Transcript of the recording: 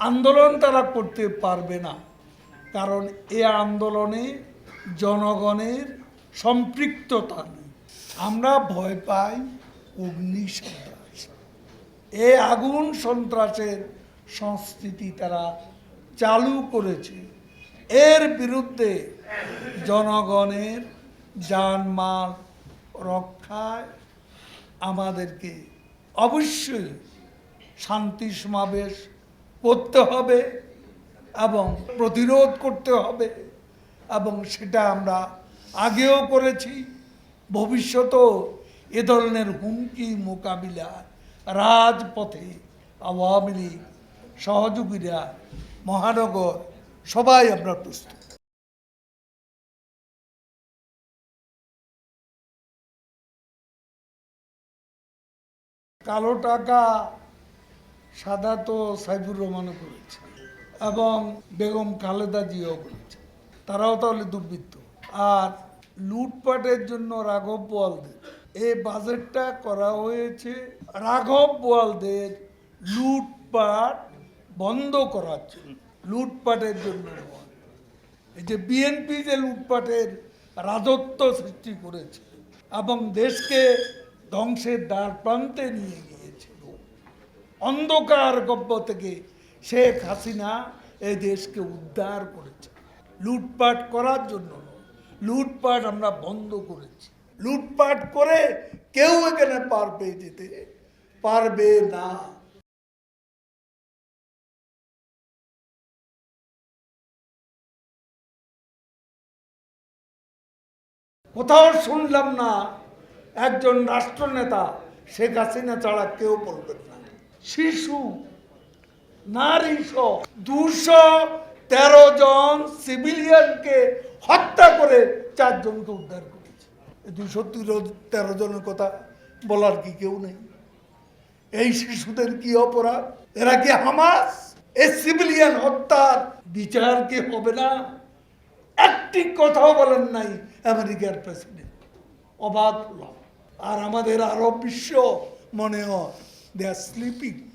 আন্দোলন তারা করতে পারবে না। কারণ এ আন্দোলনে জনগণের সম্পৃক্ততা নেই। আমরা ভয় পাই অগ্নি সন্ত্রাস। এ আগুন সন্ত্রাসের সংস্কৃতি তারা চালু করেছে। এর বিরুদ্ধে জনগণের জানমাল রক্ষায় আমাদেরকে অবশ্যই শান্তি সমাবেশ করতে হবে এবং প্রতিরোধ করতে হবে এবং সেটা আমরা আগেও করেছি। ভবিষ্যতেও এ ধরনের হুমকি মোকাবিলা রাজপথে আওয়ামী লীগ, সহযোগীরা, মহানগর, সবাই আমরা প্রস্তুত। কালো টাকা সাদা তো সাইফুর রহমানও করেছে এবং বেগম খালেদা জিও করেছে তারাও তাহলে দুর্বৃত্ত আর লুটপাটের জন্য রাঘব বোয়ালদের এই বাজেটটা করা হয়েছে রাঘব বোয়ালদের লুটপাট বন্ধ করার জন্য, লুটপাটের জন্য নয়। এই যে বিএনপি যে লুটপাটের রাজত্ব সৃষ্টি করেছে এবং দেশকে ধ্বংসের দ্বার প্রান্তে নিয়ে গিয়েছিল অন্ধকার গব্য থেকে শেখ হাসিনা এই দেশকে উদ্ধার করেছে। লুটপাট করার জন্য লুটপাট আমরা বন্ধ করেছি। লুটপাট করে কেউ এখানে পার পেয়ে যেতে, পারবে না। কোথাও শুনলাম না, একজন রাষ্ট্রনেতা শেখ হাসিনা ছাড়া কেউ বলবেন শিশু নারী সহ দুশো তেরো জন সিভিলিয়ানকে হত্যা করে চারজনকে উদ্ধার করেছে। দুশো তেরো জনের কথা বলার কি কেউ নেই। এই শিশুদের কি অপরাধ? এরা কি হামাস? এই সিভিলিয়ান হত্যার বিচার কি হবে না? একটি কথাও বলেন নাই আমেরিকার প্রেসিডেন্ট। অবাক আর আমাদের আরব বিশ্ব মনে হয় they are sleeping.